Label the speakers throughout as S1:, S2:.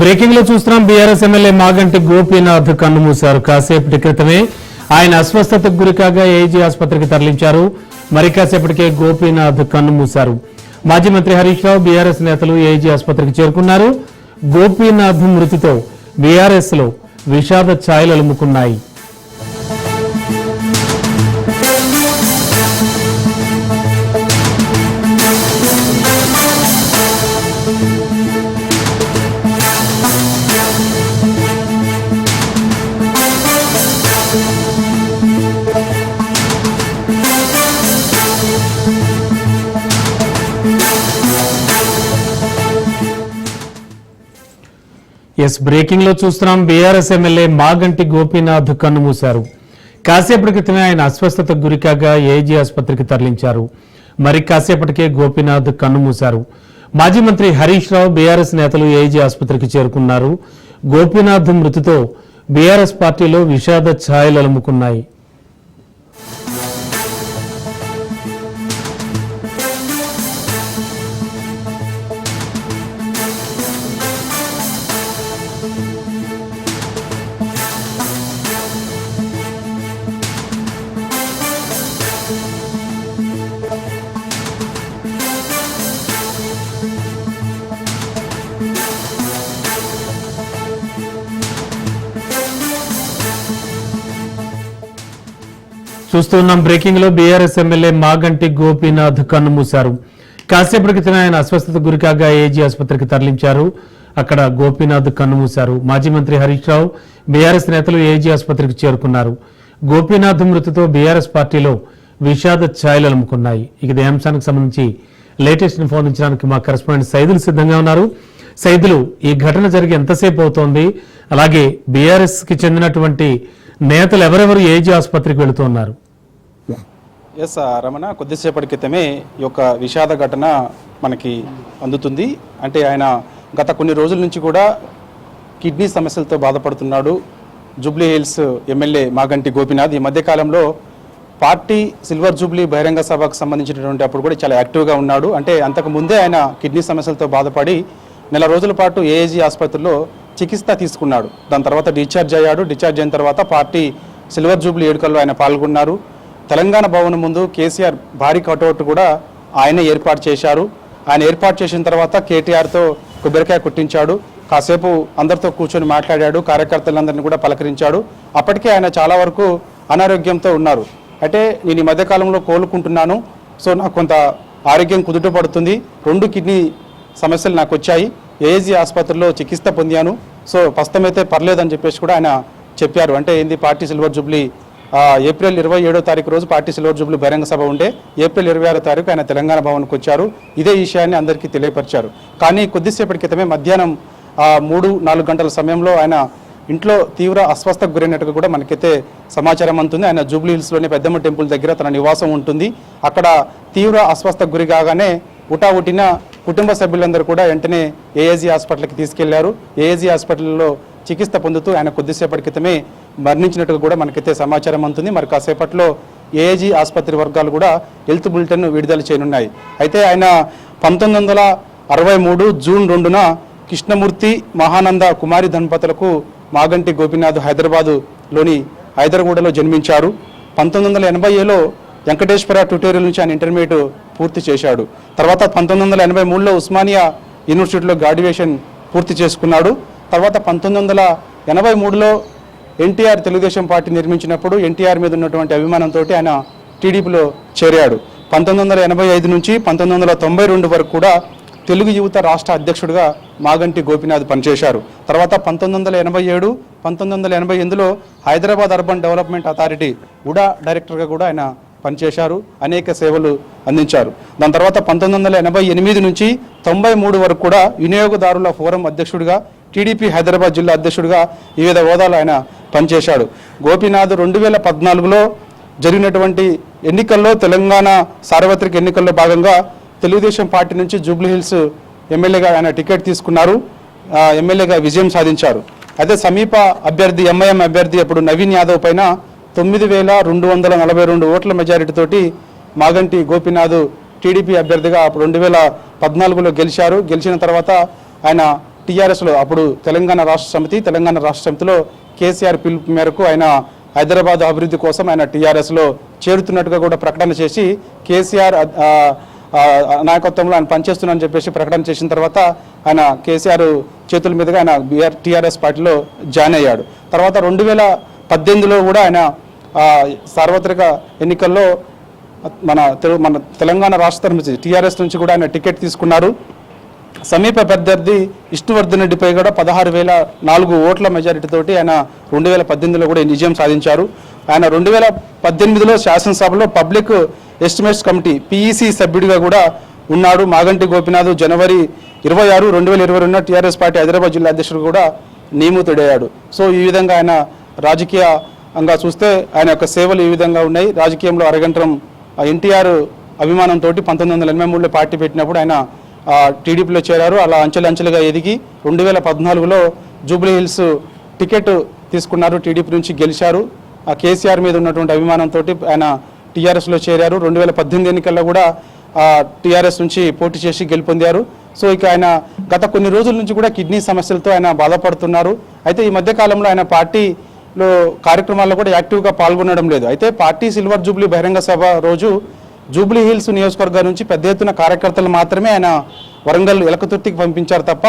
S1: బ్రేకింగ్లో చూస్తున్నాం. BRS MLA Maganti Gopinath కన్నుమూశారు కాసేపటి క్రితమే ఆయన అస్వస్థతకు గురికాగా ఏజీ ఆసుపత్రికి తరలించారు. మరి కాసేపటికే గోపీనాథ్ కన్నుమూశారు మాజీ మంత్రి హరీష్ రావు బీఆర్ఎస్ నేతలు ఏజీ ఆసుపత్రికి చేరుకున్నారు. గోపీనాథ్ మృతితో బీఆర్ఎస్లో విషాద ఛాయలు అలుముకున్నాయి. ఎస్ బ్రేకింగ్లో చూస్తున్నాం. బీఆర్ఎస్ ఎమ్మెల్యే మాగంటి గోపీనాథ్ కన్నుమూశారు కాసేపటి క్రితమే ఆయన అస్వస్థతకు గురికాగా ఏజీ ఆసుపత్రికి తరలించారు. మరి కాసేపటికే గోపీనాథ్ కన్నుమూశారు మాజీ మంత్రి హరీష్ రావు బీఆర్ఎస్ నేతలు ఏజీ ఆసుపత్రికి చేరుకున్నారు. గోపీనాథ్ మృతితో బీఆర్ఎస్ పార్టీలో విషాద ఛాయలు అలుముకున్నాయి. చూస్తున్నాం. బ్రేకింగ్లో బీఆర్ఎస్ ఎమ్మెల్యే మాగంటి గోపీనాథ్ కన్నుమూశారు కాసేపటి క్రితం ఆయన అస్వస్థత గురికాగా ఏజీ ఆసుపత్రికి తరలించారు. అక్కడ గోపీనాథ్ కన్ను మూశారు. మాజీ మంత్రి హరీష్ రావు బీఆర్ఎస్ నేతలు ఏజీ ఆసుపత్రికి చేరుకున్నారు. గోపీనాథ్ మృతితో బీఆర్ఎస్ పార్టీలో విషాద ఛాయలు అలుముకున్నాయి. ఇక ఇదే అంశానికి సంబంధించి లేటెస్ట్ ఇన్ఫోర్మించడానికి మా కరెస్పాండెంట్ సైదులు సిద్ధంగా ఉన్నారు. సైదులు ఈ ఘటన జరిగి ఎంతసేపు అవుతోంది? అలాగే బీఆర్ఎస్కి చెందినటువంటి నేతలు ఎవరెవరు ఏజీ ఆసుపత్రికి వెళుతున్నారు
S2: ఎస్ రమణ కొద్దిసేపటి క్రితమే ఈ యొక్క విషాద ఘటన మనకి అందుతుంది. అంటే ఆయన గత కొన్ని రోజుల నుంచి కూడా కిడ్నీ సమస్యలతో బాధపడుతున్నాడు. Jubilee Hills MLA Maganti Gopinath. ఈ మధ్యకాలంలో పార్టీ సిల్వర్ జూబ్లీ బహిరంగ సభకు సంబంధించినటువంటి అప్పుడు కూడా చాలా యాక్టివ్గా ఉన్నాడు. అంటే అంతకు ముందే ఆయన కిడ్నీ సమస్యలతో బాధపడి నెల రోజుల పాటు ఏఏజీ ఆసుపత్రిలో చికిత్స తీసుకున్నాడు. దాని తర్వాత డిశ్చార్జ్ అయ్యాడు. డిశ్చార్జ్ అయిన తర్వాత పార్టీ సిల్వర్ జూబ్లీ వేడుకల్లో ఆయన పాల్గొన్నారు. తెలంగాణ భవన్ ముందు కేసీఆర్ భారీ కటౌట్ కూడా ఆయన ఏర్పాటు చేశారు. ఆయన ఏర్పాటు చేసిన తర్వాత కేటీఆర్తో కొబ్బరికాయ కుట్టించాడు. కాసేపు అందరితో కూర్చొని మాట్లాడాడు. కార్యకర్తలందరినీ కూడా పలకరించాడు. అప్పటికే ఆయన చాలా వరకు అనారోగ్యంతో ఉన్నారు. అంటే నేను ఈ మధ్యకాలంలో కోలుకుంటున్నాను. సో నాకు కొంత ఆరోగ్యం కుదుట పడుతుంది. రెండు కిడ్నీ సమస్యలు నాకు వచ్చాయి. ఏఏజీ ఆసుపత్రిలో చికిత్స పొందాను. సో ప్రస్తుతం అయితే పర్లేదని చెప్పేసి కూడా ఆయన చెప్పారు. అంటే ఏంది పార్టీ సిల్వర్ జూబ్లీ ఏప్రిల్ ఇరవై ఏడో తారీఖు రోజు పార్టీ సిల్వర్ జూబ్లీ బహిరంగ సభ ఉంటే ఏప్రిల్ ఇరవై ఆరో తారీఖు ఆయన తెలంగాణ భవన్కి వచ్చారు. ఇదే విషయాన్ని అందరికీ తెలియపరిచారు. కానీ కొద్దిసేపటి క్రితమే మధ్యాహ్నం మూడు నాలుగు గంటల సమయంలో ఆయన ఇంట్లో తీవ్ర అస్వస్థకు గురైనట్టుగా కూడా మనకైతే సమాచారం అందుతుంది. ఆయన జూబ్లీ హిల్స్లోని పెద్దమ్మ టెంపుల్ దగ్గర తన నివాసం ఉంటుంది. అక్కడ తీవ్ర అస్వస్థకు గురి కాగానే ఉటావుటిన కుటుంబ సభ్యులందరూ కూడా వెంటనే ఏఏజీ హాస్పిటల్కి తీసుకెళ్ళారు. ఏఏజీ హాస్పిటల్లో చికిత్స పొందుతూ ఆయన కొద్దిసేపటి క్రితమే మరణించినట్టుగా కూడా మనకైతే సమాచారం అందుతుంది. మరి కాసేపట్లో ఏఏజీ ఆసుపత్రి వర్గాలు కూడా హెల్త్ బులెటిన్ విడుదల చేయనున్నాయి. అయితే ఆయన పంతొమ్మిది వందల అరవై మూడు జూన్ రెండున కృష్ణమూర్తి మహానంద కుమారి దంపతులకు మాగంటి గోపినాథ్ హైదరాబాదులోని హైదరగూడలో జన్మించారు. పంతొమ్మిది వందల ఎనభై ఏలో వెంకటేశ్వర ట్యూటోరియల్ నుంచి ఆయన ఇంటర్మీడియట్ పూర్తి చేశాడు. తర్వాత పంతొమ్మిది వందల ఎనభై మూడులో ఉస్మానియా యూనివర్సిటీలో గ్రాడ్యుయేషన్ పూర్తి చేసుకున్నాడు. తర్వాత పంతొమ్మిది వందల ఎనభై మూడులో ఎన్టీఆర్ తెలుగుదేశం పార్టీ నిర్మించినప్పుడు ఎన్టీఆర్ మీద ఉన్నటువంటి అభిమానంతో ఆయన టీడీపీలో చేరాడు. పంతొమ్మిది వందల ఎనభై ఐదు నుంచి పంతొమ్మిది వందల తొంభై రెండు వరకు కూడా తెలుగు యువత రాష్ట్ర అధ్యక్షుడిగా మాగంటి గోపినాథ్ పనిచేశారు. తర్వాత పంతొమ్మిది వందల ఎనభై ఏడు పంతొమ్మిది వందల ఎనభై ఎనిమిదిలో Hyderabad urban development authority UDA డైరెక్టర్గా కూడా ఆయన పనిచేశారు అనేక సేవలు అందించారు. దాని తర్వాత పంతొమ్మిది వందల ఎనభై ఎనిమిది నుంచి తొంభై మూడు వరకు కూడా వినియోగదారుల ఫోరం అధ్యక్షుడిగా టీడీపీ హైదరాబాద్ జిల్లా అధ్యక్షుడిగా వివిధ హోదాలో ఆయన పనిచేశాడు. గోపీనాథ్ రెండు వేల పద్నాలుగులో జరిగినటువంటి ఎన్నికల్లో తెలంగాణ సార్వత్రిక ఎన్నికల్లో భాగంగా తెలుగుదేశం పార్టీ నుంచి జూబ్లీహిల్స్ ఎమ్మెల్యేగా ఆయన టికెట్ తీసుకున్నారు. ఎమ్మెల్యేగా విజయం సాధించారు. అయితే సమీప అభ్యర్థి ఎంఐఎం అభ్యర్థి అప్పుడు నవీన్ యాదవ్ పైన తొమ్మిది వేల రెండు వందల నలభై రెండు ఓట్ల మెజారిటీతోటి మాగంటి గోపీనాథ్ టీడీపీ అభ్యర్థిగా రెండు వేల పద్నాలుగులో గెలిచారు. గెలిచిన తర్వాత ఆయన టీఆర్ఎస్లో అప్పుడు తెలంగాణ రాష్ట్ర సమితి తెలంగాణ రాష్ట్ర సమితిలో కేసీఆర్ పిలుపు మేరకు ఆయన హైదరాబాద్ అభివృద్ధి కోసం ఆయన టీఆర్ఎస్లో చేరుతున్నట్టుగా కూడా ప్రకటన చేసి కేసీఆర్ నాయకత్వంలో ఆయన పనిచేస్తున్నారని చెప్పేసి ప్రకటన చేసిన తర్వాత ఆయన కేసీఆర్ చేతుల మీదుగా ఆయన బీఆర్ టీఆర్ఎస్ పార్టీలో జాయిన్ అయ్యాడు. తర్వాత రెండు వేల పద్దెనిమిదిలో కూడా ఆయన సార్వత్రిక ఎన్నికల్లో మన తెలు- మన తెలంగాణ రాష్ట్ర నుంచి టీఆర్ఎస్ నుంచి కూడా ఆయన టికెట్ తీసుకున్నారు. సమీప ప్రత్యర్థి విష్ణువర్ధన్ రెడ్డిపై కూడా పదహారు వేల నాలుగు ఓట్ల మెజారిటీతోటి ఆయన రెండు వేల పద్దెనిమిదిలో కూడా ఈ విజయం సాధించారు. ఆయన రెండు వేల పద్దెనిమిదిలో శాసనసభలో పబ్లిక్ ఎస్టిమేట్స్ కమిటీ పీఈసీ సభ్యుడిగా కూడా ఉన్నాడు. మాగంటి గోపినాథ్ జనవరి ఇరవై ఆరు రెండు వేల ఇరవై రెండున టీఆర్ఎస్ పార్టీ హైదరాబాద్ జిల్లా అధ్యక్షుడు కూడా నియమితుడయ్యాడు. సో ఈ విధంగా ఆయన రాజకీయంగా చూస్తే ఆయన యొక్క సేవలు ఈ విధంగా ఉన్నాయి. రాజకీయంలో అరగంటం ఎన్టీఆర్ అభిమానంతో పంతొమ్మిది వందల ఎనభై మూడులో పార్టీ పెట్టినప్పుడు ఆయన టీడీపీలో చేరారు. అలా అంచెలు అంచెలుగా ఎదిగి రెండు వేల పద్నాలుగులో జూబ్లీహిల్స్ టికెట్ తీసుకున్నారు. టీడీపీ నుంచి గెలిచారు. ఆ కేసీఆర్ మీద ఉన్నటువంటి అభిమానంతో ఆయన టీఆర్ఎస్లో చేరారు. రెండు వేల పద్దెనిమిది ఎన్నికల్లో కూడా టీఆర్ఎస్ నుంచి పోటీ చేసి గెలుపొందారు. సో ఇక ఆయన గత కొన్ని రోజుల నుంచి కూడా కిడ్నీ సమస్యలతో ఆయన బాధపడుతున్నారు. అయితే ఈ మధ్యకాలంలో ఆయన పార్టీలో కార్యక్రమాల్లో కూడా యాక్టివ్గా పాల్గొనడం లేదు. అయితే పార్టీ సిల్వర్ జూబ్లీ బహిరంగ సభ రోజు జూబ్లీ హిల్స్ నియోజకవర్గం నుంచి పెద్ద ఎత్తున కార్యకర్తలు మాత్రమే ఆయన వరంగల్ ఎలకతుర్తికి పంపించారు తప్ప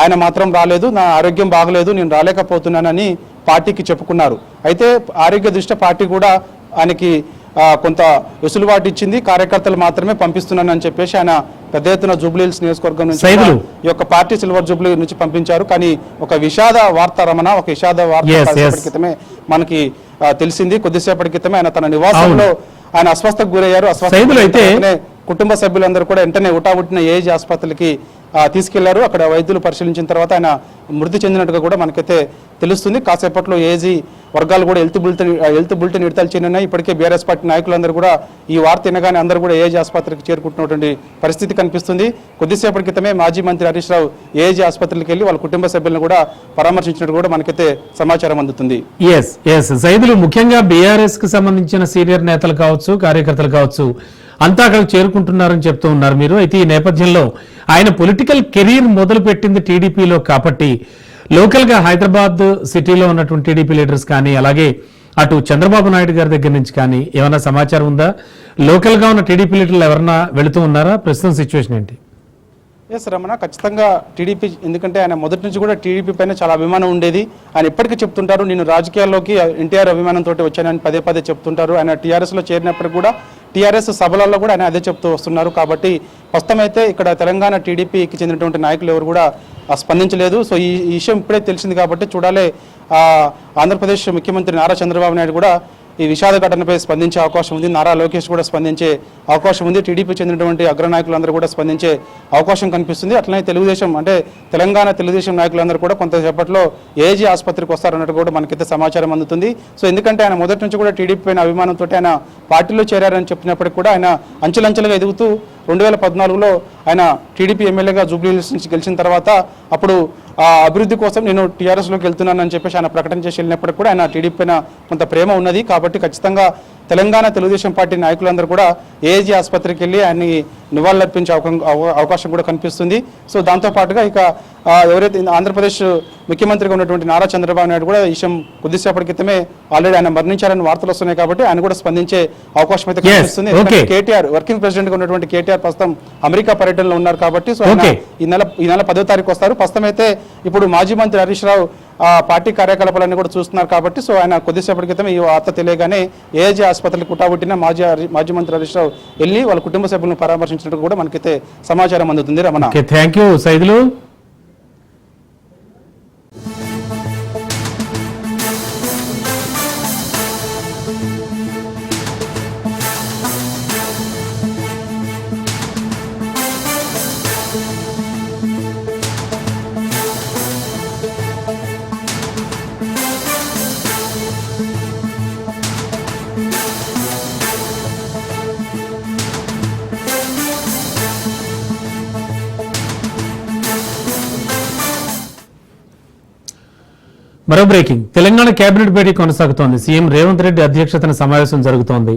S2: ఆయన మాత్రం రాలేదు. నా ఆరోగ్యం బాగలేదు నేను రాలేకపోతున్నానని పార్టీకి చెప్పుకున్నారు. అయితే ఆరోగ్య దృష్ట్యా పార్టీ కూడా ఆయనకి కొంత వెసులుబాటు ఇచ్చింది. కార్యకర్తలు మాత్రమే పంపిస్తున్నానని చెప్పేసి ఆయన పెద్ద ఎత్తున జూబ్లీ హిల్స్ నియోజకవర్గం నుంచి ఈ యొక్క పార్టీ సిల్వర్ జూబ్లీ నుంచి పంపించారు. కానీ ఒక విషాద వార్త రమణ ఒక విషాద వార్త. క్రితమే మనకి తెలిసింది. కొద్దిసేపటి క్రితమే ఆయన తన నివాసంలో ఆయన అస్వస్థకు గురయ్యారు. అస్వస్థ
S1: అయితే-
S2: కుటుంబ సభ్యులందరూ కూడా వెంటనే ఉటావుటిన ఏజ్ ఆసుపత్రికి తీసుకెళ్ళారు. అక్కడ వైద్యులు పరిశీలించిన తర్వాత ఆయన మృతి చెందినట్టుగా కూడా మనకైతే తెలుస్తుంది. కాసేపట్లో ఏజీ వర్గాలు కూడా హెల్త్ బులెటిన్ హెల్త్ బులెటిన్ విడుదల చేయనున్నాయి. ఇప్పటికే బీఆర్ఎస్ పార్టీ నాయకులందరూ కూడా ఈ వార్త వినగానే అందరూ కూడా ఏజీ ఆసుపత్రికి చేరుకుంటున్నటువంటి పరిస్థితి కనిపిస్తుంది. కొద్దిసేపటి క్రితమే మాజీ మంత్రి హరీష్ రావు ఏజీ ఆసుపత్రికి వెళ్ళి వాళ్ళ కుటుంబ సభ్యులను కూడా పరామర్శించినట్టు కూడా మనకైతే సమాచారం అందుతుంది.
S1: ఎస్ ఎస్ సైదులు ముఖ్యంగా బీఆర్ఎస్కి సంబంధించిన సీనియర్ నేతలు కావచ్చు కార్యకర్తలు కావచ్చు అంతా అక్కడ చేరుకుంటున్నారని చెప్తూ ఉన్నారు మీరు. అయితే ఈ నేపథ్యంలో ఆయన పొలిటికల్ కెరీర్ మొదలు పెట్టింది టీడీపీలో కాబట్టి లోకల్గా హైదరాబాద్ సిటీలో ఉన్నటువంటి టీడీపీ లీడర్స్ కానీ అలాగే అటు చంద్రబాబు నాయుడు గారి దగ్గర నుంచి కానీ ఏమైనా సమాచారం ఉందా? లోకల్గా ఉన్న టీడీపీ లీడర్లు ఎవరన్నా వెళుతూ ఉన్నారా? ప్రస్తుతం సిచ్యువేషన్ ఏంటి?
S2: ఎస్ రమణ ఖచ్చితంగా టీడీపీ ఎందుకంటే ఆయన మొదటి నుంచి కూడా టీడీపీ పైన చాలా అభిమానం ఉండేది. ఆయన ఇప్పటికీ చెప్తుంటారు నేను రాజకీయాల్లోకి ఎన్టీఆర్ అభిమానంతో వచ్చానని పదే పదే చెప్తుంటారు. ఆయన టీఆర్ఎస్లో చేరినప్పుడు కూడా టీఆర్ఎస్ సభలలో కూడా ఆయన అదే చెప్తూ వస్తున్నారు. కాబట్టి ప్రస్తుతం అయితే ఇక్కడ తెలంగాణ టీడీపీకి చెందినటువంటి నాయకులు ఎవరు కూడా స్పందించలేదు. సో ఈ విషయం ఇప్పుడే తెలిసింది కాబట్టి చూడాలి. ఆంధ్రప్రదేశ్ ముఖ్యమంత్రి నారా చంద్రబాబు నాయుడు కూడా ఈ విషాద ఘటనపై స్పందించే అవకాశం ఉంది. నారా లోకేష్ కూడా స్పందించే అవకాశం ఉంది. టీడీపీ చెందినటువంటి అగ్రనాయకులందరూ కూడా స్పందించే అవకాశం కనిపిస్తుంది. అట్లనే తెలుగుదేశం అంటే తెలంగాణ తెలుగుదేశం నాయకులందరూ కూడా కొంతసేపట్లో ఏజీ ఆసుపత్రికి వస్తారన్నట్టు కూడా మనకైతే సమాచారం అందుతుంది. సో ఎందుకంటే ఆయన మొదటి నుంచి కూడా టీడీపీ పైన అభిమానంతో ఆయన పార్టీలో చేరారని చెప్పినప్పటికీ కూడా ఆయన అంచెలంచెలుగా ఎదుగుతూ రెండు వేల పద్నాలుగులో ఆయన టీడీపీ ఎమ్మెల్యేగా జూబ్లీ హిల్స్ నుంచి గెలిచిన తర్వాత అప్పుడు ఆ అభివృద్ధి కోసం నేను టీఆర్ఎస్లోకి వెళ్తున్నానని చెప్పేసి ఆయన ప్రకటన చేసి వెళ్ళినప్పటికీ కూడా ఆయన టీడీపీ పైన కొంత ప్రేమ ఉన్నది. కాబట్టి ఖచ్చితంగా తెలంగాణ తెలుగుదేశం పార్టీ నాయకులందరూ కూడా ఏజీ ఆసుపత్రికి వెళ్ళి ఆయన్ని నివాళులర్పించే అవకా- అవ- అవకాశం కూడా కనిపిస్తుంది. సో దాంతో పాటుగా ఇక ఎవరైతే ఆంధ్రప్రదేశ్ ముఖ్యమంత్రిగా ఉన్నటువంటి నారా చంద్రబాబు నాయుడు కూడా ఈ విషయం కొద్దిసేపటి క్రితమే ఆల్రెడీ ఆయన మరణించారని వార్తలు వస్తున్నాయి కాబట్టి ఆయన కూడా స్పందించే అవకాశం అయితే కనిపిస్తుంది. కేటీఆర్ వర్కింగ్ ప్రెసిడెంట్గా ఉన్నటువంటి కేటీఆర్ ప్రస్తుతం అమెరికా పర్యటనలో ఉన్నారు కాబట్టి సో. ఈ నెల ఈ నెల పదో తారీఖు వస్తారు. ప్రస్తుతం అయితే ఇప్పుడు మాజీ మంత్రి హరీష్ రావు ఆ పార్టీ కార్యకలాపాలన్నీ కూడా చూస్తున్నారు కాబట్టి సో ఆయన కొద్దిసేపటి క్రితం ఈ వార్త తెలియగానే ఏజీ ఆసుపత్రికి కుటాబుట్టిన మాజీ మాజీ మంత్రి హరీష్ రావు వెళ్ళి వాళ్ళ కుటుంబ సభ్యులను పరామర్శించినట్టు కూడా మనకైతే సమాచారం అందుతుంది. రమణ.
S1: Thank you. సైదులు. మరో బ్రేకింగ్. తెలంగాణ కేబినెట్ భేటీ కొనసాగుతోంది. సీఎం రేవంత్ రెడ్డి అధ్యక్షతన సమావేశం జరుగుతోంది.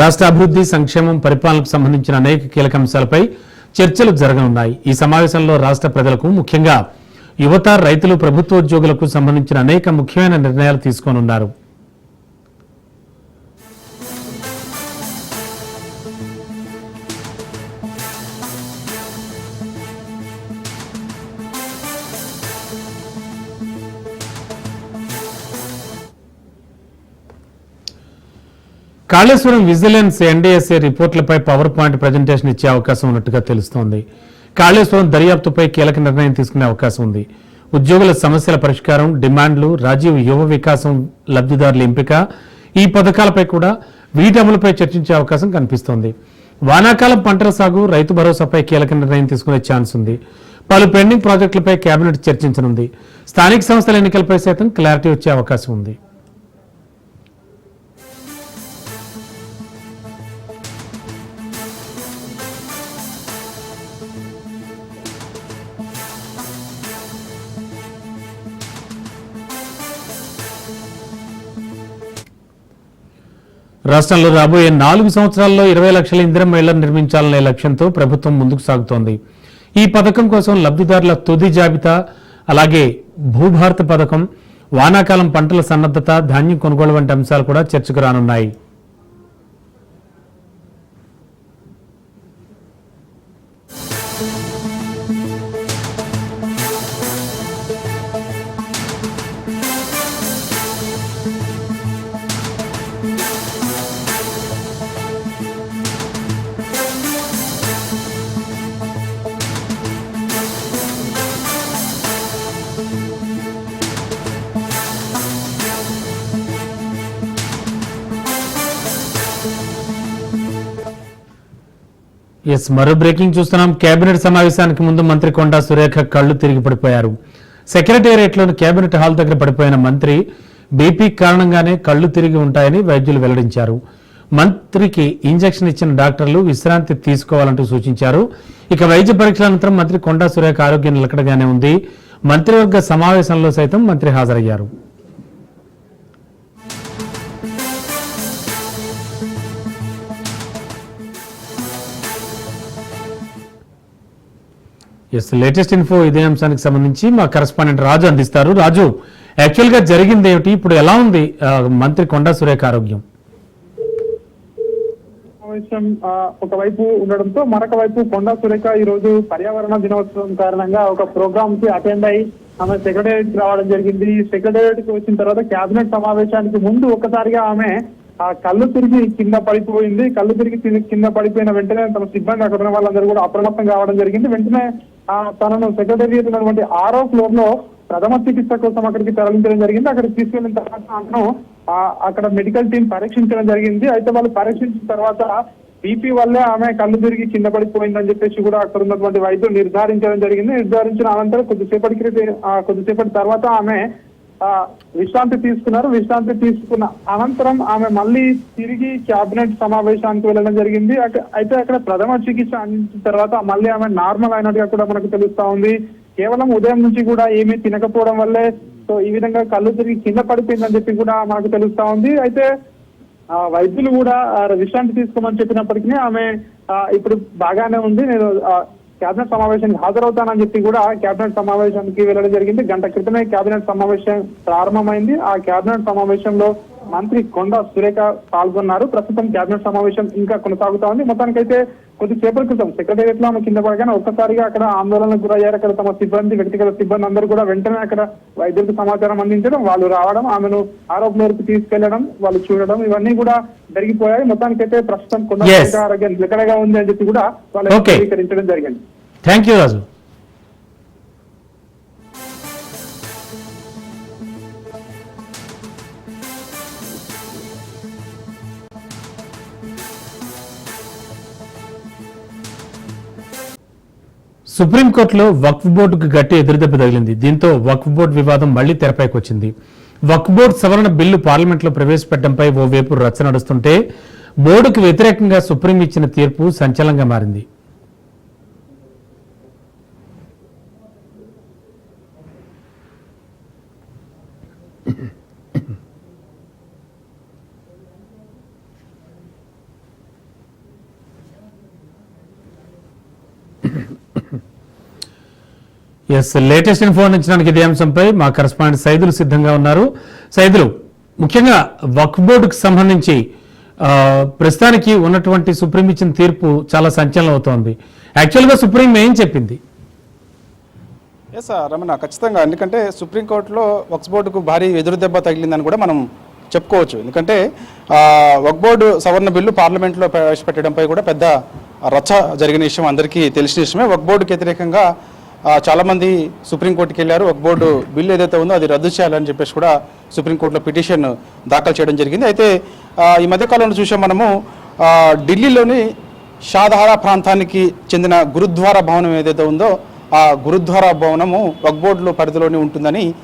S1: రాష్ట్ర అభివృద్ధి సంక్షేమం పరిపాలనకు సంబంధించిన అనేక కీలక అంశాలపై చర్చలు జరగనున్నాయి. ఈ సమావేశంలో రాష్ట్ర ప్రజలకు ముఖ్యంగా యువత రైతులు ప్రభుత్వోద్యోగులకు సంబంధించిన అనేక ముఖ్యమైన నిర్ణయాలు తీసుకోనున్నారు. కాళేశ్వరం విజిలెన్స్ ఎన్డీఎస్ఏ రిపోర్టులపై పవర్ పాయింట్ ప్రజెంటేషన్ ఇచ్చే అవకాశం ఉన్నట్టుగా తెలుస్తోంది. కాళేశ్వరం దర్యాప్తుపై కీలక నిర్ణయం తీసుకునే అవకాశం ఉంది. ఉద్యోగుల సమస్యల పరిష్కారం డిమాండ్లు రాజీవ్ యువ వికాసం లబ్ధిదారుల ఎంపిక ఈ పథకాలపై కూడా వీటములపై చర్చించే అవకాశం కనిపిస్తోంది. వానాకాలం పంటల సాగు రైతు భరోసాపై కీలక నిర్ణయం తీసుకునే ఛాన్స్ ఉంది. పలు పెండింగ్ ప్రాజెక్టులపై కేబినెట్ చర్చించనుంది. స్థానిక సంస్థల ఎన్నికలపై సైతం క్లారిటీ వచ్చే అవకాశం ఉంది. రాష్ట్రంలో రాబోయే నాలుగు సంవత్సరాల్లో ఇరవై లక్షల ఇందిరమ్మ ఇళ్ళను నిర్మించాలనే లక్ష్యంతో ప్రభుత్వం ముందుకు సాగుతోంది. ఈ పథకం కోసం లబ్ధిదారుల తుది జాబితా అలాగే భూభారత పథకం వానాకాలం పంటల సన్నద్ధత ధాన్యం కొనుగోలు వంటి అంశాలు కూడా చర్చకు రానున్నాయి. ఎస్ మరో బ్రేకింగ్ చూస్తున్నాం. కేబినెట్ సమావేశానికి ముందు మంత్రి కొండా సురేఖ కళ్ళు తిరిగి పడిపోయారు. సెక్రటేరియట్లోని కేబినెట్ హాల్ దగ్గర పడిపోయిన మంత్రి బీపీ కారణంగానే కళ్ళు తిరిగి ఉంటాయని వైద్యులు వెల్లడించారు. మంత్రికి ఇంజెక్షన్ ఇచ్చిన డాక్టర్లు విశ్రాంతి తీసుకోవాలంటూ సూచించారు. ఇక వైద్య పరీక్షల అనంతరం మంత్రి కొండా సురేఖ ఆరోగ్యం నిలకడగానే ఉంది. మంత్రివర్గ సమావేశంలో సైతం మంత్రి హాజరయ్యారు. ఎస్ లేటెస్ట్ ఇన్ఫో ఇదే అంశానికి సంబంధించి మా కరెస్పాండెంట్ రాజు అందిస్తారు. రాజు యాక్చువల్గా జరిగింది ఏమిటి? ఇప్పుడు ఎలా ఉంది మంత్రి కొండా సురేఖ ఆరోగ్యం?
S3: సమావేశం ఒకవైపు ఉండడంతో మరొక వైపు కొండా సురేఖ ఈ రోజు పర్యావరణ దినోత్సవం కారణంగా ఒక ప్రోగ్రామ్కి అటెండ్ అయి ఆమె సెక్రటేరియట్ రావడం జరిగింది. సెక్రటేరియట్కి వచ్చిన తర్వాత కేబినెట్ సమావేశానికి ముందు ఒక్కసారిగా ఆమె ఆ కళ్ళు తిరిగి కింద పడిపోయింది. కళ్ళు తిరిగి కింద- పడిపోయిన వెంటనే తమ సిబ్బంది అక్కడ ఉన్న వాళ్ళందరూ కూడా అప్రమత్తం కావడం జరిగింది. వెంటనే తనను సెక్రటేరియట్ ఉన్నటువంటి ఆరో ఫ్లోర్లో ప్రథమ చికిత్స కోసం అక్కడికి తరలించడం జరిగింది. అక్కడికి తీసుకెళ్ళిన తర్వాత ఆమెను అక్కడ మెడికల్ టీం పరీక్షించడం జరిగింది. అయితే వాళ్ళు పరీక్షించిన తర్వాత బీపీ వల్లే ఆమె కళ్ళు తిరిగి కింద పడిపోయిందని చెప్పేసి కూడా అక్కడ ఉన్నటువంటి వైద్యులు నిర్ధారించడం జరిగింది. నిర్ధారించిన అనంతరం కొద్దిసేపటికి కొద్దిసేపటి తర్వాత ఆమె విశ్రాంతి తీసుకున్నారు. విశ్రాంతి తీసుకున్న అనంతరం ఆమె మళ్ళీ తిరిగి క్యాబినెట్ సమావేశానికి వెళ్ళడం జరిగింది. అయితే అక్కడ ప్రథమ చికిత్స అందించిన తర్వాత మళ్ళీ ఆమె నార్మల్ అయినట్టుగా కూడా మనకు తెలుస్తా ఉంది. కేవలం ఉదయం నుంచి కూడా ఏమీ తినకపోవడం వల్లే సో ఈ విధంగా కళ్ళు తిరిగి కింద పడిపోయిందని చెప్పి కూడా మనకు తెలుస్తా ఉంది. అయితే ఆ వైద్యులు కూడా విశ్రాంతి తీసుకోమని చెప్పినప్పటికీ ఆమె ఇప్పుడు బాగానే ఉంది. నేను కేబినెట్ సమావేశానికి హాజరవుతానని చెప్పి కూడా కేబినెట్ సమావేశానికి వెళ్ళడం జరిగింది. గంట క్రితమే కేబినెట్ సమావేశం ప్రారంభమైంది. ఆ కేబినెట్ సమావేశంలో మంత్రి కొండ సురేఖ పాల్గొన్నారు. ప్రస్తుతం కేబినెట్ సమావేశం ఇంకా కొనసాగుతా ఉంది. మొత్తానికైతే కొద్దిసేపటి క్రితం సెక్రటేరియట్లో ఆమె కింద పడగానే ఒక్కసారిగా అక్కడ ఆందోళనకు గురయ్యారు అక్కడ తమ సిబ్బంది వ్యక్తిగత సిబ్బంది అందరూ కూడా వెంటనే అక్కడ వైద్యులకు సమాచారం అందించడం వాళ్ళు రావడం ఆమెను ఆరోపణలకు తీసుకెళ్ళడం వాళ్ళు చూడడం ఇవన్నీ కూడా జరిగిపోయాయి మొత్తానికైతే ప్రస్తుతం కొండ. సురేఖ ఆరోగ్యం నిలకడగా ఉంది అని చెప్పి కూడా వాళ్ళు
S1: Okay.
S3: ధృవీకరించడం జరిగింది
S1: థ్యాంక్ యూ రాజు సుప్రీంకోర్టులో వక్ఫ్ బోర్డుకు గట్టి ఎదురుదెబ్బ తగిలింది. దీంతో వక్ఫ్ బోర్డు వివాదం మళ్ళీ తెరపైకి వచ్చింది వక్ఫ్ బోర్డు సవరణ బిల్లు పార్లమెంట్లో ప్రవేశపెట్టడంపై ఓవైపు రచ్చ నడుస్తుంటే బోర్డుకు వ్యతిరేకంగా సుప్రీం ఇచ్చిన తీర్పు సంచలనంగా మారింది. ఎస్ లేటెస్ట్ ఇన్ఫో అందించడానికి ఇదే అంశంపై మా కరస్పాండెంట్ సైదులు సిద్ధంగా ఉన్నారు. సైదులు ముఖ్యంగా వక్ఫ్ బోర్డుకు సంబంధించి ప్రస్తుతానికి ఉన్నటువంటి సుప్రీం ఇచ్చిన తీర్పు చాలా సంచలనం అవుతోంది. యాక్చువల్గా సుప్రీం ఏం చెప్పింది?
S2: ఎస్ రమణ ఖచ్చితంగా. ఎందుకంటే సుప్రీంకోర్టులో వక్స్ బోర్డుకు భారీ ఎదురు దెబ్బ తగిలిందని కూడా మనం చెప్పుకోవచ్చు. ఎందుకంటే వక్ బోర్డు సవరణ బిల్లు పార్లమెంట్లో ప్రవేశపెట్టడంపై కూడా పెద్ద రచ్చ జరిగిన విషయం అందరికీ తెలిసిన విషయమే. వక్ బోర్డుకి వ్యతిరేకంగా చాలామంది సుప్రీంకోర్టుకి వెళ్ళారు. ఒక బోర్డు బిల్లు ఏదైతే ఉందో అది రద్దు చేయాలని చెప్పేసి కూడా సుప్రీంకోర్టులో పిటిషన్ దాఖలు చేయడం జరిగింది. అయితే ఈ మధ్యకాలంలో చూసాం మనము ఢిల్లీలోని షాదహారా ప్రాంతానికి చెందిన గురుద్వారా భవనం ఏదైతే ఉందో ఆ గురుద్వారా భవనము వక్బోర్డులో పరిధిలోనే ఉంటుందని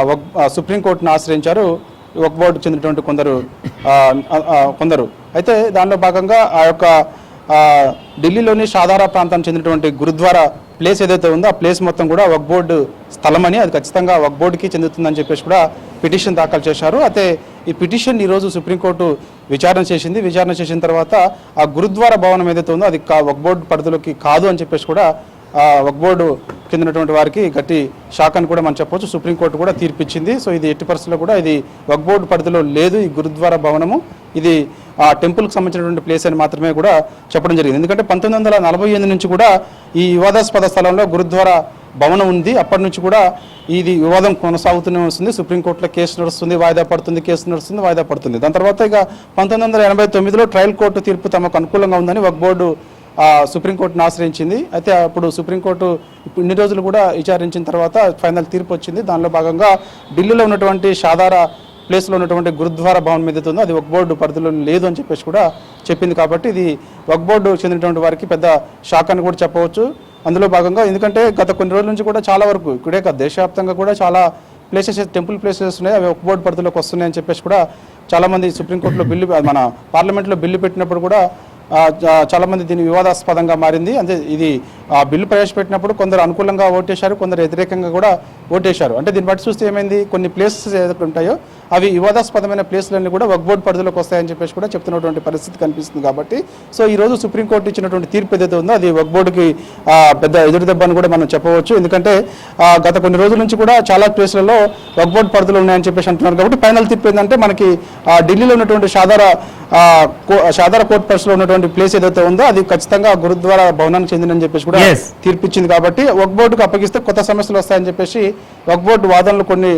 S2: వక్- సుప్రీంకోర్టును ఆశ్రయించారు. వక్బోర్డు చెందినటువంటి కొందరు కొందరు. అయితే దానిలో భాగంగా ఆ యొక్క ఢిల్లీలోని షాదారా ప్రాంతానికి చెందినటువంటి గురుద్వారా ప్లేస్ ఏదైతే ఉందో ఆ ప్లేస్ మొత్తం కూడా వక్ బోర్డు స్థలమని అది ఖచ్చితంగా వక్ బోర్డుకి చెందుతుందని చెప్పేసి కూడా పిటిషన్ దాఖలు చేశారు. అయితే ఈ పిటిషన్ ఈరోజు సుప్రీంకోర్టు విచారణ చేసింది. విచారణ చేసిన తర్వాత ఆ గురుద్వార భవనం ఏదైతే ఉందో అది వక్ బోర్డు పరిధిలోకి కాదు అని చెప్పేసి కూడా ఆ వక్ బోర్డు చెందినటువంటి వారికి గట్టి షాక్ అని కూడా మనం చెప్పొచ్చు సుప్రీంకోర్టు కూడా తీర్పిచ్చింది. సో ఇది ఎట్టి పరిస్థితుల్లో కూడా ఇది వక్ బోర్డు పరిధిలో లేదు. ఈ గురుద్వారా భవనము ఇది ఆ టెంపుల్కి సంబంధించినటువంటి ప్లేస్ అని మాత్రమే కూడా చెప్పడం జరిగింది. ఎందుకంటే పంతొమ్మిది వందల నలభై ఎనిమిది నుంచి కూడా ఈ వివాదాస్పద స్థలంలో గురుద్వారా భవనం ఉంది. అప్పటి నుంచి కూడా ఇది వివాదం కొనసాగుతూనే వస్తుంది. సుప్రీంకోర్టులో కేసు నడుస్తుంది వాయిదా పడుతుంది కేసు నడుస్తుంది వాయిదా పడుతుంది. దాని తర్వాత ఇక పంతొమ్మిది వందల ఎనభై తొమ్మిదిలో ట్రయల్ కోర్టు తీర్పు తమకు అనుకూలంగా ఉందని వక్ బోర్డు సుప్రీంకోర్టును ఆశ్రయించింది. అయితే అప్పుడు సుప్రీంకోర్టు ఇన్ని రోజులు కూడా విచారించిన తర్వాత ఫైనల్ తీర్పు వచ్చింది. దానిలో భాగంగా ఢిల్లీలో ఉన్నటువంటి షాదారా ప్లేస్లో ఉన్నటువంటి గురుద్వారా భవన్ మీద ఉందో అది వక్ బోర్డు పరిధిలో లేదు అని చెప్పేసి కూడా చెప్పింది కాబట్టి ఇది ఒక బోర్డు చెందినటువంటి వారికి పెద్ద షాక్ అని కూడా చెప్పవచ్చు. అందులో భాగంగా ఎందుకంటే గత కొన్ని రోజుల నుంచి కూడా చాలా వరకు ఇక్కడే కాదు దేశవ్యాప్తంగా కూడా చాలా ప్లేసెస్ టెంపుల్ ప్లేసెస్ ఉన్నాయి. అవి ఒక బోర్డు పరిధిలోకి వస్తున్నాయని చెప్పేసి కూడా చాలామంది సుప్రీంకోర్టులో బిల్లు మన పార్లమెంట్లో బిల్లు పెట్టినప్పుడు కూడా చాలామంది చాలా మంది దీని వివాదాస్పదంగా మారింది. అంటే ఇది ఆ బిల్లు ప్రవేశపెట్టినప్పుడు కొందరు అనుకూలంగా ఓటేశారు కొందరు వ్యతిరేకంగా కూడా ఓటేశారు అంటే దీన్ని బట్టి చూస్తే ఏమైంది? కొన్ని ప్లేసెస్ ఏదైతే ఉంటాయో అవి వివాదాస్పదమైన ప్లేస్లన్నీ కూడా వక్ బోర్డు పరిధిలోకి వస్తాయని చెప్పేసి కూడా చెప్తున్నటువంటి పరిస్థితి కనిపిస్తుంది కాబట్టి సో ఈ రోజు సుప్రీంకోర్టు ఇచ్చినటువంటి తీర్పు ఏదైతే ఉందో అది వక్ బోర్డుకి పెద్ద ఎదురు దెబ్బ అని కూడా మనం చెప్పవచ్చు. ఎందుకంటే గత కొన్ని రోజుల నుంచి కూడా చాలా ప్లేస్లలో వక్ బోర్డు పరిధిలో ఉన్నాయని చెప్పేసి అంటున్నారు. కాబట్టి ఫైనల్ తీర్పు ఏంటంటే మనకి ఢిల్లీలో ఉన్నటువంటి షాదారా షాదార కో- షాదారా కోర్ట్ పరిధిలో ఉన్నటువంటి ప్లేస్ ఏదైతే ఉందో అది ఖచ్చితంగా గురుద్వారా భవనానికి చెందినని చెప్పేసి కూడా
S1: Yes.
S2: తీర్పిచ్చింది కాబట్టి వక్ బోర్డుకు అప్పగిస్తే కొత్త సమస్యలు వస్తాయని చెప్పేసి వక్ బోర్డు వాదనలు కొన్ని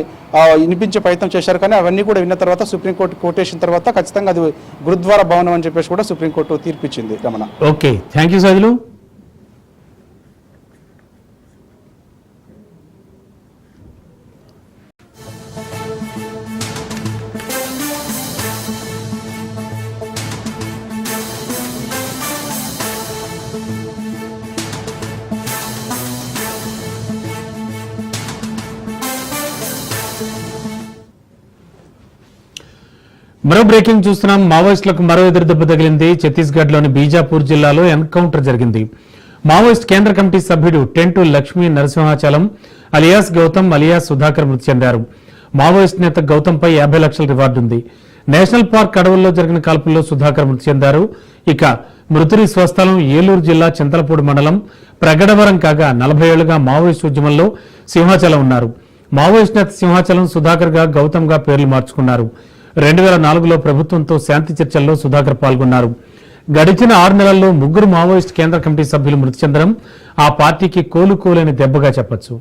S2: వినిపించే ప్రయత్నం చేశారు. కానీ అవన్నీ కూడా విన్న తర్వాత సుప్రీంకోర్టు కోటేషన్ తర్వాత ఖచ్చితంగా అది గురుద్వారా భవనం అని చెప్పేసి కూడా సుప్రీంకోర్టు తీర్పిచ్చింది రమణ.
S1: ఓకే థ్యాంక్ యూ మరో బ్రేకింగ్ చూస్తున్నాం. మావోయిస్టులకు మరో ఎదురు దెబ్బ తగిలింది. ఛత్తీస్గఢ్లోని బీజాపూర్ జిల్లాలో ఎన్కౌంటర్ జరిగింది. మావోయిస్ట్ కేంద్ర కమిటీ సభ్యుడు టెంటు లక్ష్మీ నరసింహాచలం అలియాస్ గౌతమ్ అలియాస్ సుధాకర్ మృతి చెందారు. మావోయిస్ట్ నేత గౌతమ్ పై యాభై లక్షల రివార్డు ఉంది. నేషనల్ పార్క్ అడవుల్లో జరిగిన కాల్పుల్లో సుధాకర్ మృతి చెందారు. ఇక మృతుడి స్వస్థలం ఏలూరు జిల్లా చింతలపూడి మండలం ప్రగడవరం కాగా నలభై ఏళ్ళుగా మావోయిస్ట్ ఉద్యమంలో సింహాచలం ఉన్నారు. మావోయిస్ట్ నేత సింహాచలం సుధాకర్గా గౌతమ్గా పేర్లు మార్చుకున్నారు. రెండు వేల నాలుగులో ప్రభుత్వంతో శాంతి చర్చల్లో సుధాకర్ పాల్గొన్నారు. గడిచిన ఆరు నెలల్లో ముగ్గురు మావోయిస్ట్ కేంద్ర కమిటీ సభ్యులు మృతి చెందడం ఆ పార్టీకి కోలుకోలేని దెబ్బగా చెప్పొచ్చు.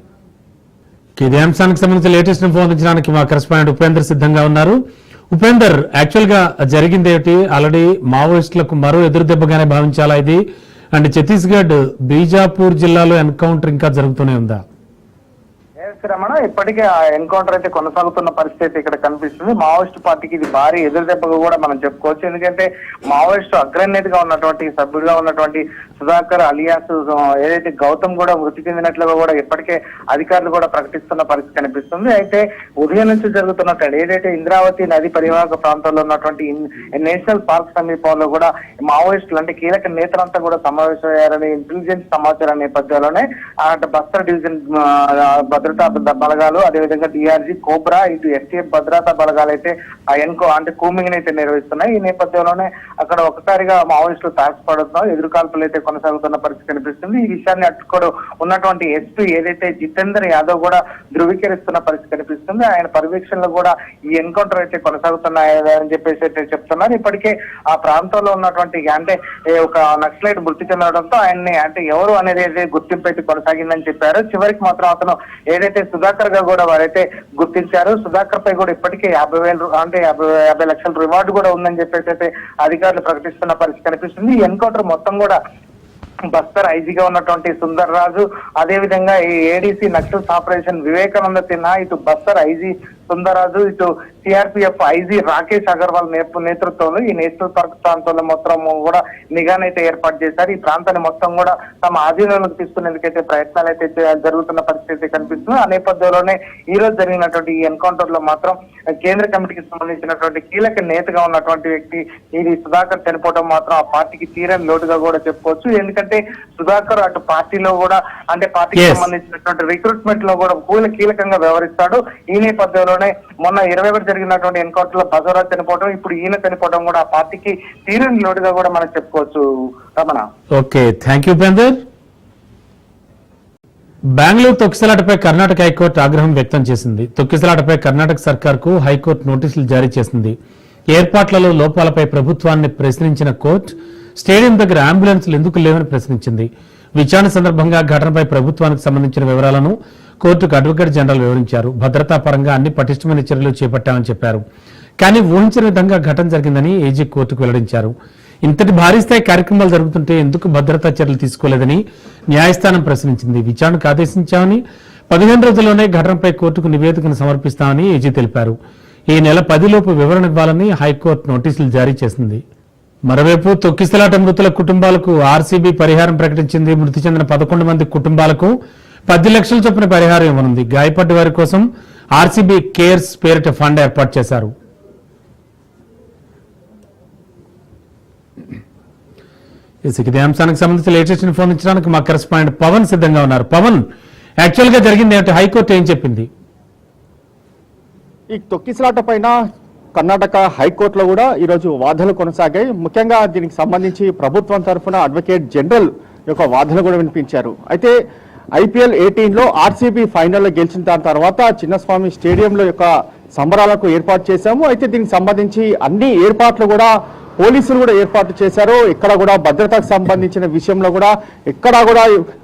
S1: ఇదే అంశానికి సంబంధించి లేటెస్ట్ ఇన్ఫో అందించడానికి మా కరెస్పాండెంట్ ఉపేందర్ సిద్ధంగా ఉన్నారు. ఉపేందర్ యాక్చువల్గా జరిగింది ఏమిటి? ఆల్రెడీ మావోయిస్టులకు మరో ఎదురు దెబ్బగానే భావించాలా ఇది? అండ్ ఛత్తీస్గఢ్ బీజాపూర్ జిల్లాలో ఎన్కౌంటర్ ఇంకా జరుగుతూనే ఉందా?
S4: ఎస్ రమణ ఇప్పటికే ఆ ఎన్కౌంటర్ అయితే కొనసాగుతున్న పరిస్థితి ఇక్కడ కనిపిస్తుంది. మావోయిస్ట్ పార్టీకి ఇది భారీ ఎదురు దెబ్బగా కూడా మనం చెప్పుకోవచ్చు. ఎందుకంటే మావోయిస్ట్ అగ్రనేతగా ఉన్నటువంటి సభ్యుడిగా ఉన్నటువంటి సుధాకర్ అలియాస్ ఏదైతే గౌతమ్ కూడా మృతి చెందినట్లుగా కూడా ఇప్పటికే అధికారులు కూడా ప్రకటిస్తున్న పరిస్థితి కనిపిస్తుంది. అయితే ఉదయం నుంచి జరుగుతున్నట్టు ఏదైతే ఇంద్రావతి నది పరివాహక ప్రాంతంలో ఉన్నటువంటి నేషనల్ పార్క్ సమీపంలో కూడా మావోయిస్టులు అంటే కీలక నేతలంతా కూడా సమావేశమయ్యారని ఇంటెలిజెన్స్ సమాచారం నేపథ్యంలోనే అటు బస్తర్ డివిజన్ భద్రతా బలగాలు అదేవిధంగా డిఆర్జీ కోబ్రా ఇటు ఎస్టీఎఫ్ భద్రతా బలగాలు అయితే ఆ ఎన్కో అంటే కూమింగ్ అయితే నిర్వహిస్తున్నాయి. ఈ నేపథ్యంలోనే అక్కడ ఒకసారిగా మావోయిస్టులు తాకపడుతున్నాం ఎదురుకాల్పులు అయితే కొనసాగుతున్న పరిస్థితి కనిపిస్తుంది. ఈ విషయాన్ని అట్టుకోవడం ఉన్నటువంటి ఎస్పీ ఏదైతే జితేందర్ యాదవ్ కూడా ధృవీకరిస్తున్న పరిస్థితి కనిపిస్తుంది. ఆయన పర్యవేక్షణలో కూడా ఈ ఎన్కౌంటర్ అయితే కొనసాగుతున్నాయని చెప్పేసి అయితే చెప్తున్నారు. ఇప్పటికే ఆ ప్రాంతంలో ఉన్నటువంటి అంటే ఒక నక్సలైట్ మృతి చెందడంతో ఆయన్ని అంటే ఎవరు అనేది అయితే గుర్తింపు అయితే కొనసాగిందని చెప్పారు. చివరికి మాత్రం అతను ఏదైతే సుధాకర్గా కూడా వారైతే గుర్తించారు. సుధాకర్ పై కూడా ఇప్పటికే యాభై వేలు అంటే యాభై యాభై లక్షల రివార్డు కూడా ఉందని చెప్పేసి అయితే అధికారులు ప్రకటిస్తున్న పరిస్థితి కనిపిస్తుంది. ఈ ఎన్కౌంటర్ మొత్తం కూడా బస్తర్ ఐజీగా ఉన్నటువంటి సుందర్ రాజు అదే విధంగా ఈ ఏడీసీ నక్సల్స్ ఆపరేషన్ వివేకానంద సిన్హా ఇటు బస్తర్ ఐజీ సుందరరాజు ఇటు సిఆర్పిఎఫ్ ఐజీ రాకేష్ అగర్వాల్ నేతృ- నేతృత్వంలో ఈ నేషనల్ పార్క్ ప్రాంతంలో మొత్తం కూడా నిఘానైతే ఏర్పాటు చేశారు. ఈ ప్రాంతాన్ని మొత్తం కూడా తమ ఆధీనంలోకి తీసుకునేందుకైతే ప్రయత్నాలు అయితే జరుగుతున్న పరిస్థితి కనిపిస్తుంది. ఆ నేపథ్యంలోనే ఈ రోజు జరిగినటువంటి ఈ ఎన్కౌంటర్లో మాత్రం కేంద్ర కమిటీకి సంబంధించినటువంటి కీలక నేతగా ఉన్నటువంటి వ్యక్తి ఇది సుధాకర్ చనిపోవడం మాత్రం ఆ పార్టీకి తీరని లోటుగా కూడా చెప్పుకోవచ్చు. ఎందుకంటే సుధాకర్ అటు పార్టీలో కూడా అంటే పార్టీకి. సంబంధించినటువంటి రిక్రూట్మెంట్లో కూడా కీలకంగా వ్యవహరిస్తాడు. ఈ నేపథ్యంలోనే మొన్న ఇరవై ఒకటి జరిగినటువంటి ఎన్కౌంటర్లో బసవరాజ్ చనిపోవడం ఇప్పుడు ఈయన చనిపోవడం కూడా ఆ పార్టీకి తీరని లోటుగా కూడా మనం చెప్పుకోవచ్చు. రమణ.
S1: ఓకే థ్యాంక్ యూ బెందర్ బెంగళూరు తొక్కిసలాటపై కర్ణాటక హైకోర్టు ఆగ్రహం వ్యక్తం చేసింది. తొక్కిసలాటపై కర్ణాటక సర్కార్కు హైకోర్టు నోటీసులు జారీ చేసింది. ఏర్పాట్లలో లోపాలపై ప్రభుత్వాన్ని ప్రశ్నించిన కోర్టు స్టేడియం దగ్గర అంబులెన్స్లు ఎందుకు లేవని ప్రశ్నించింది. విచారణ సందర్భంగా ఘటనపై ప్రభుత్వానికి సంబంధించిన వివరాలను కోర్టుకు అడ్వకేట్ జనరల్ వివరించారు. భద్రతా పరంగా అన్ని పటిష్టమైన చర్యలు చేపట్టామని చెప్పారు. కానీ ఊహించిన విధంగా ఘటన జరిగిందని ఏజీ కోర్టుకు వెల్లడించారు. ఇంతటి భారీ స్థాయి కార్యక్రమాలు జరుగుతుంటే ఎందుకు భద్రతా చర్యలు తీసుకోలేదని న్యాయస్థానం ప్రశ్నించింది. విచారణకు ఆదేశించామని పదిహేను రోజుల్లోనే ఘటనపై కోర్టుకు నివేదికను సమర్పిస్తామని ఏజీ తెలిపారు. ఈ నెల పదిలోపు వివరణ ఇవ్వాలని హైకోర్టు నోటీసులు జారీ చేసింది. మరోవైపు తొక్కిసలాట మృతుల కుటుంబాలకు ఆర్సీబీ పరిహారం ప్రకటించింది. మృతి చెందిన పదకొండు మంది కుటుంబాలకు పది లక్షల చొప్పున పరిహారం ఇవ్వనుంది. గాయపడ్డ వారి కోసం ఆర్సీబీ కేర్స్ పేరిట ఫండ్ ఏర్పాటు చేశారు. ఎస్, ఇక ఇదే అంశానికి సంబంధించి లేటెస్ట్ ఇన్ఫర్మేషన్ ఇచ్చడానికి మా కరెస్పాండెంట్ పవన్ సిద్ధంగా ఉన్నారు. పవన్ యాక్చువల్గా జరిగింది ఏమిటి హైకోర్టు ఏం చెప్పింది?
S5: ఈ తొక్కిసలాట పైన కర్ణాటక హైకోర్టులో కూడా ఈరోజు వాదనలు కొనసాగాయి. ముఖ్యంగా దీనికి సంబంధించి ప్రభుత్వం తరఫున అడ్వకేట్ జనరల్ యొక్క వాదనలు కూడా వినిపించారు. అయితే ఐపీఎల్ ఎయిటీన్లో ఆర్సీబీ ఫైనల్లో గెలిచిన దాని తర్వాత చిన్నస్వామి స్టేడియంలో యొక్క సంబరాలకు ఏర్పాటు చేశాము. అయితే దీనికి సంబంధించి అన్ని ఏర్పాట్లు కూడా పోలీసులు కూడా ఏర్పాటు చేశారు. ఇక్కడ కూడా భద్రతకు సంబంధించిన విషయంలో కూడా ఎక్కడా కూడా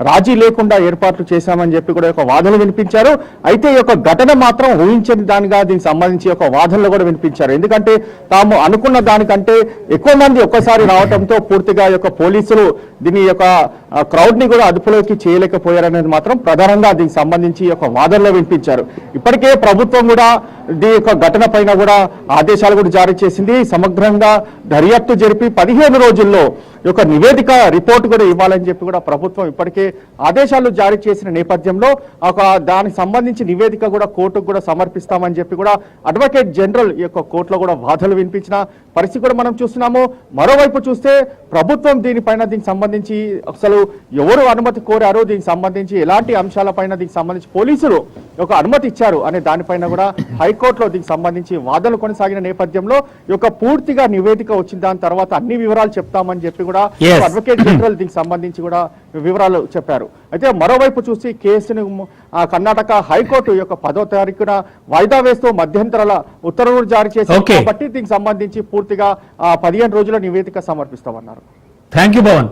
S5: రాజీ లేకుండా ఏర్పాట్లు చేశామని చెప్పి కూడా ఒక వాదనలు వినిపించారు. అయితే ఈ యొక్క ఘటన మాత్రం ఊహించని దానిగా దీనికి సంబంధించి ఒక వాదనలు కూడా వినిపించారు. ఎందుకంటే తాము అనుకున్న దానికంటే ఎక్కువ మంది ఒక్కసారి రావడంతో పూర్తిగా ఈ యొక్క పోలీసులు దీని యొక్క క్రౌడ్ని కూడా అదుపులోకి చేయలేకపోయారనేది మాత్రం ప్రధానంగా దీనికి సంబంధించి ఒక వాదనలు వాదనలో వినిపించారు. ఇప్పటికే ప్రభుత్వం కూడా దీని యొక్క ఘటన పైన కూడా ఆదేశాలు కూడా జారీ చేసింది. సమగ్రంగా దర్యాప్తు జరిపి పదిహేను రోజుల్లో యొక్క నివేదిక రిపోర్ట్ కూడా ఇవ్వాలని చెప్పి కూడా ప్రభుత్వం ఇప్పటికే ఆదేశాలు జారీ చేసిన నేపథ్యంలో ఒక దానికి సంబంధించి నివేదిక కూడా కోర్టుకు కూడా సమర్పిస్తామని చెప్పి కూడా అడ్వకేట్ జనరల్ యొక్క కోర్టులో కూడా వాదనలు వినిపించిన పరిస్థితి కూడా మనం చూస్తున్నాము. మరోవైపు చూస్తే ప్రభుత్వం దీనిపైన దీనికి సంబంధించి అసలు ఎవరు అనుమతి కోరారు? దీనికి సంబంధించి ఎలాంటి అంశాలపైన దీనికి సంబంధించి పోలీసులు ఒక అనుమతి ఇచ్చారు అనే దానిపైన కూడా హైకోర్టులో దీనికి సంబంధించి వాదనలు కొనసాగిన నేపథ్యంలో ఈ యొక్క పూర్తిగా నివేదిక వచ్చిన దాని తర్వాత అన్ని వివరాలు చెప్తామని చెప్పి కూడా. అడ్వకేట్ జనరల్ దీనికి సంబంధించి కూడా వివరాలు చెప్పారు అయితే మరోవైపు చూసి కేసును కర్ణాటక హైకోర్టు యొక్క పదో తారీఖున వాయిదా వేస్తూ మధ్యంతరాల ఉత్తర్వులు జారీ చేశారు
S1: Okay.
S5: కాబట్టి దీనికి సంబంధించి పూర్తిగా పదిహేను రోజుల నివేదిక సమర్పిస్తామన్నారు
S1: థ్యాంక్ యూ పవన్